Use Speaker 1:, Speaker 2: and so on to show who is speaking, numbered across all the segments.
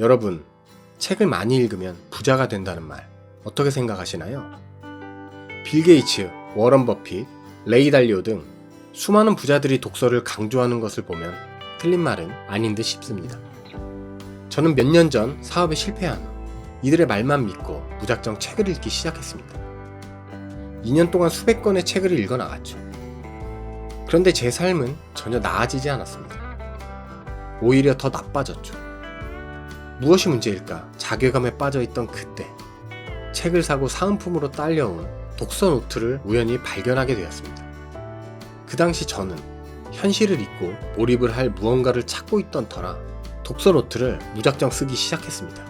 Speaker 1: 여러분, 책을 많이 읽으면 부자가 된다는 말 어떻게 생각하시나요? 빌 게이츠, 워런 버핏, 레이 달리오 등 수많은 부자들이 독서를 강조하는 것을 보면 틀린 말은 아닌 듯 싶습니다. 저는 몇 년 전 사업에 실패한 후 이들의 말만 믿고 무작정 책을 읽기 시작했습니다. 2년 동안 수백 권의 책을 읽어 나갔죠. 그런데 제 삶은 전혀 나아지지 않았습니다. 오히려 더 나빠졌죠. 무엇이 문제일까 자괴감에 빠져있던 그때 책을 사고 사은품으로 딸려온 독서 노트를 우연히 발견하게 되었습니다. 그 당시 저는 현실을 잊고 몰입을 할 무언가를 찾고 있던 터라 독서 노트를 무작정 쓰기 시작했습니다.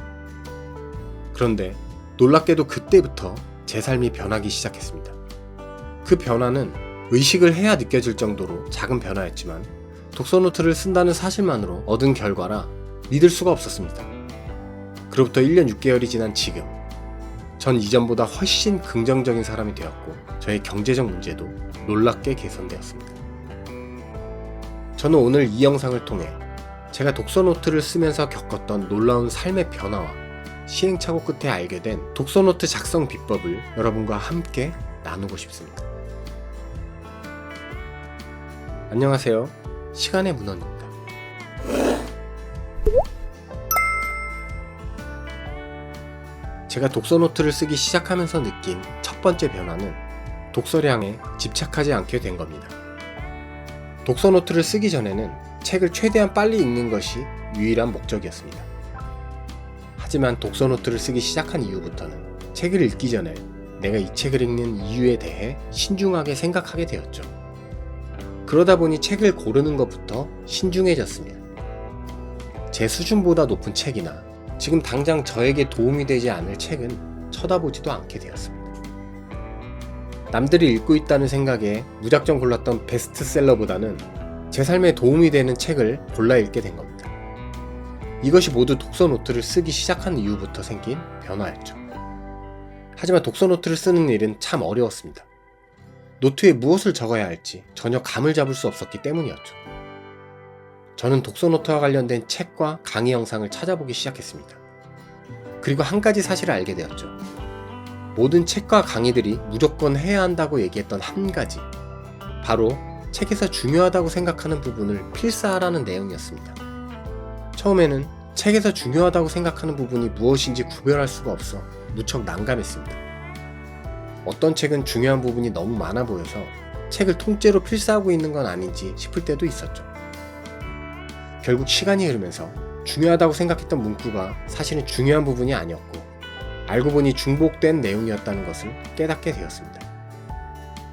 Speaker 1: 그런데 놀랍게도 그때부터 제 삶이 변하기 시작했습니다. 그 변화는 의식을 해야 느껴질 정도로 작은 변화였지만 독서 노트를 쓴다는 사실만으로 얻은 결과라 믿을 수가 없었습니다. 그로부터 1년 6개월이 지난 지금, 전 이전보다 훨씬 긍정적인 사람이 되었고, 저의 경제적 문제도 놀랍게 개선되었습니다. 저는 오늘 이 영상을 통해 제가 독서 노트를 쓰면서 겪었던 놀라운 삶의 변화와 시행착오 끝에 알게 된 독서 노트 작성 비법을 여러분과 함께 나누고 싶습니다. 안녕하세요. 시간의 문헌입니다. 제가 독서 노트를 쓰기 시작하면서 느낀 첫 번째 변화는 독서량에 집착하지 않게 된 겁니다. 독서 노트를 쓰기 전에는 책을 최대한 빨리 읽는 것이 유일한 목적이었습니다. 하지만 독서 노트를 쓰기 시작한 이후부터는 책을 읽기 전에 내가 이 책을 읽는 이유에 대해 신중하게 생각하게 되었죠. 그러다 보니 책을 고르는 것부터 신중해졌습니다. 제 수준보다 높은 책이나 지금 당장 저에게 도움이 되지 않을 책은 쳐다보지도 않게 되었습니다. 남들이 읽고 있다는 생각에 무작정 골랐던 베스트셀러보다는 제 삶에 도움이 되는 책을 골라 읽게 된 겁니다. 이것이 모두 독서 노트를 쓰기 시작한 이후부터 생긴 변화였죠. 하지만 독서 노트를 쓰는 일은 참 어려웠습니다. 노트에 무엇을 적어야 할지 전혀 감을 잡을 수 없었기 때문이었죠. 저는 독서 노트와 관련된 책과 강의 영상을 찾아보기 시작했습니다. 그리고 한 가지 사실을 알게 되었죠. 모든 책과 강의들이 무조건 해야 한다고 얘기했던 한 가지. 바로 책에서 중요하다고 생각하는 부분을 필사하라는 내용이었습니다. 처음에는 책에서 중요하다고 생각하는 부분이 무엇인지 구별할 수가 없어 무척 난감했습니다. 어떤 책은 중요한 부분이 너무 많아 보여서 책을 통째로 필사하고 있는 건 아닌지 싶을 때도 있었죠. 결국 시간이 흐르면서 중요하다고 생각했던 문구가 사실은 중요한 부분이 아니었고 알고 보니 중복된 내용이었다는 것을 깨닫게 되었습니다.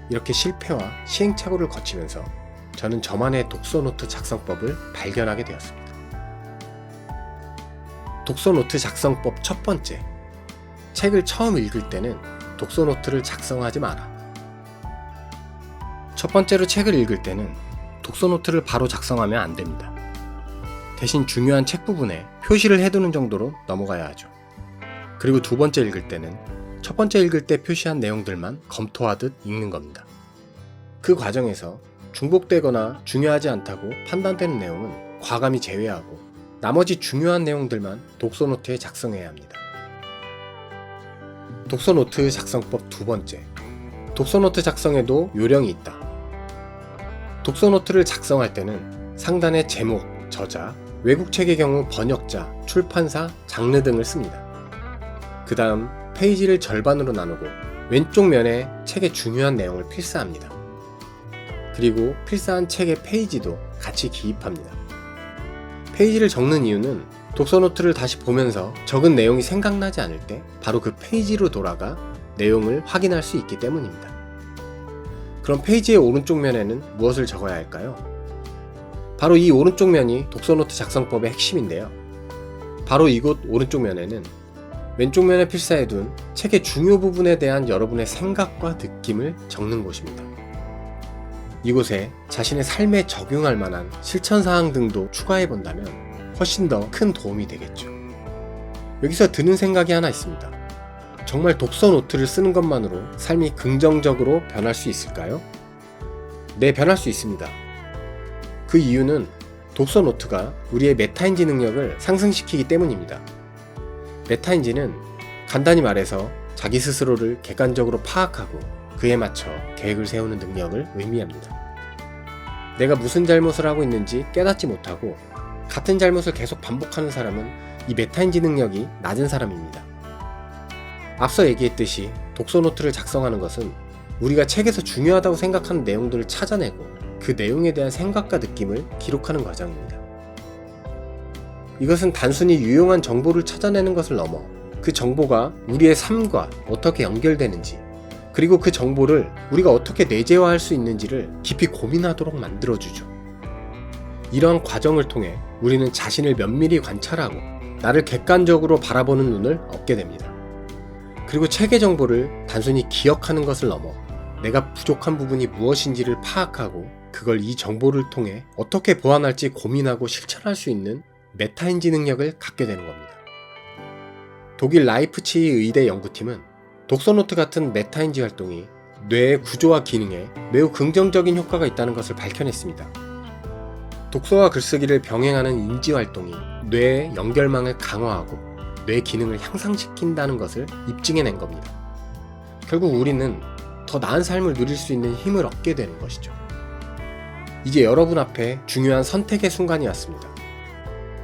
Speaker 1: 이렇게 실패와 시행착오를 거치면서 저는 저만의 독서노트 작성법을 발견하게 되었습니다. 독서노트 작성법 첫 번째. 책을 처음 읽을 때는 독서노트를 작성하지 마라. 첫 번째로 책을 읽을 때는 독서노트를 바로 작성하면 안 됩니다. 대신 중요한 책 부분에 표시를 해두는 정도로 넘어가야 하죠. 그리고 두 번째 읽을 때는 첫 번째 읽을 때 표시한 내용들만 검토하듯 읽는 겁니다. 그 과정에서 중복되거나 중요하지 않다고 판단되는 내용은 과감히 제외하고 나머지 중요한 내용들만 독서노트에 작성해야 합니다. 독서노트 작성법 두 번째. 독서노트 작성에도 요령이 있다. 독서노트를 작성할 때는 상단에 제목, 저자, 외국책의 경우 번역자, 출판사, 장르 등을 씁니다. 그 다음 페이지를 절반으로 나누고 왼쪽 면에 책의 중요한 내용을 필사합니다. 그리고 필사한 책의 페이지도 같이 기입합니다. 페이지를 적는 이유는 독서노트를 다시 보면서 적은 내용이 생각나지 않을 때 바로 그 페이지로 돌아가 내용을 확인할 수 있기 때문입니다. 그럼 페이지의 오른쪽 면에는 무엇을 적어야 할까요? 바로 이 오른쪽 면이 독서노트 작성법의 핵심인데요. 바로 이곳 오른쪽 면에는 왼쪽 면에 필사해둔 책의 중요 부분에 대한 여러분의 생각과 느낌을 적는 곳입니다. 이곳에 자신의 삶에 적용할 만한 실천사항 등도 추가해 본다면 훨씬 더 큰 도움이 되겠죠. 여기서 드는 생각이 하나 있습니다. 정말 독서 노트를 쓰는 것만으로 삶이 긍정적으로 변할 수 있을까요? 네, 변할 수 있습니다. 그 이유는 독서 노트가 우리의 메타인지 능력을 상승시키기 때문입니다. 메타인지는 간단히 말해서 자기 스스로를 객관적으로 파악하고 그에 맞춰 계획을 세우는 능력을 의미합니다. 내가 무슨 잘못을 하고 있는지 깨닫지 못하고 같은 잘못을 계속 반복하는 사람은 이 메타인지 능력이 낮은 사람입니다. 앞서 얘기했듯이 독서 노트를 작성하는 것은 우리가 책에서 중요하다고 생각하는 내용들을 찾아내고 그 내용에 대한 생각과 느낌을 기록하는 과정입니다. 이것은 단순히 유용한 정보를 찾아내는 것을 넘어 그 정보가 우리의 삶과 어떻게 연결되는지 그리고 그 정보를 우리가 어떻게 내재화할 수 있는지를 깊이 고민하도록 만들어주죠. 이러한 과정을 통해 우리는 자신을 면밀히 관찰하고 나를 객관적으로 바라보는 눈을 얻게 됩니다. 그리고 책의 정보를 단순히 기억하는 것을 넘어 내가 부족한 부분이 무엇인지를 파악하고 그걸 이 정보를 통해 어떻게 보완할지 고민하고 실천할 수 있는 메타인지 능력을 갖게 되는 겁니다. 독일 라이프치히 의대 연구팀은 독서노트 같은 메타인지 활동이 뇌의 구조와 기능에 매우 긍정적인 효과가 있다는 것을 밝혀냈습니다. 독서와 글쓰기를 병행하는 인지 활동이 뇌의 연결망을 강화하고 뇌 기능을 향상시킨다는 것을 입증해낸 겁니다. 결국 우리는 더 나은 삶을 누릴 수 있는 힘을 얻게 되는 것이죠. 이제 여러분 앞에 중요한 선택의 순간이 왔습니다.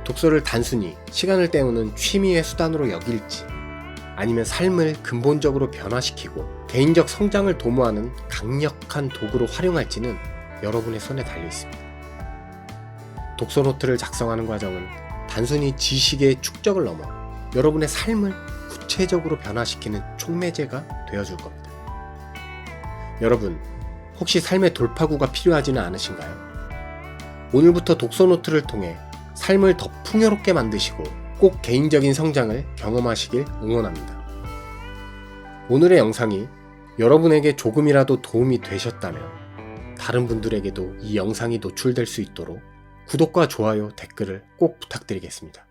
Speaker 1: 독서를 단순히 시간을 때우는 취미의 수단으로 여길지, 아니면 삶을 근본적으로 변화시키고 개인적 성장을 도모하는 강력한 도구로 활용할지는 여러분의 손에 달려 있습니다. 독서 노트를 작성하는 과정은 단순히 지식의 축적을 넘어 여러분의 삶을 구체적으로 변화시키는 촉매제가 되어줄 겁니다. 여러분, 혹시 삶의 돌파구가 필요하지는 않으신가요? 오늘부터 독서 노트를 통해 삶을 더 풍요롭게 만드시고 꼭 개인적인 성장을 경험하시길 응원합니다. 오늘의 영상이 여러분에게 조금이라도 도움이 되셨다면 다른 분들에게도 이 영상이 노출될 수 있도록 구독과 좋아요, 댓글을 꼭 부탁드리겠습니다.